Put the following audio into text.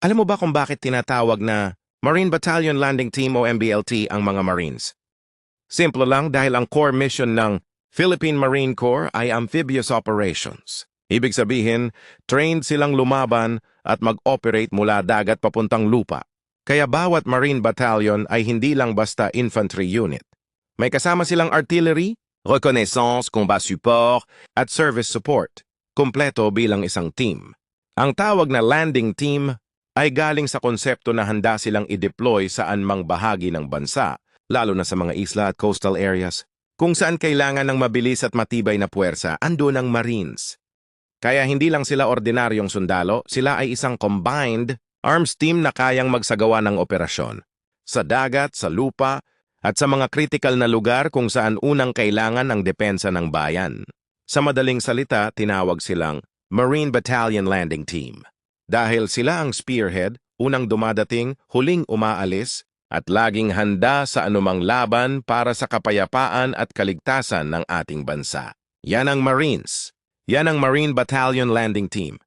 Alam mo ba kung bakit tinatawag na Marine Battalion Landing Team o MBLT ang mga Marines? Simple lang dahil ang core mission ng Philippine Marine Corps ay amphibious operations. Ibig sabihin, trained silang lumaban at mag-operate mula dagat papuntang lupa. Kaya bawat Marine Battalion ay hindi lang basta infantry unit. May kasama silang artillery, reconnaissance, combat support, at service support. Kompleto bilang isang team. Ang tawag na landing team ay galing sa konsepto na handa silang i-deploy saan mang bahagi ng bansa, lalo na sa mga isla at coastal areas. Kung saan kailangan ng mabilis at matibay na puwersa, ando ng Marines. Kaya hindi lang sila ordinaryong sundalo, sila ay isang combined arms team na kayang magsagawa ng operasyon. Sa dagat, sa lupa, at sa mga critical na lugar kung saan unang kailangan ang depensa ng bayan. Sa madaling salita, tinawag silang Marine Battalion Landing Team. Dahil sila ang spearhead, unang dumadating, huling umaalis, at laging handa sa anumang laban para sa kapayapaan at kaligtasan ng ating bansa. Yan ang Marines. Yan ang Marine Battalion Landing Team.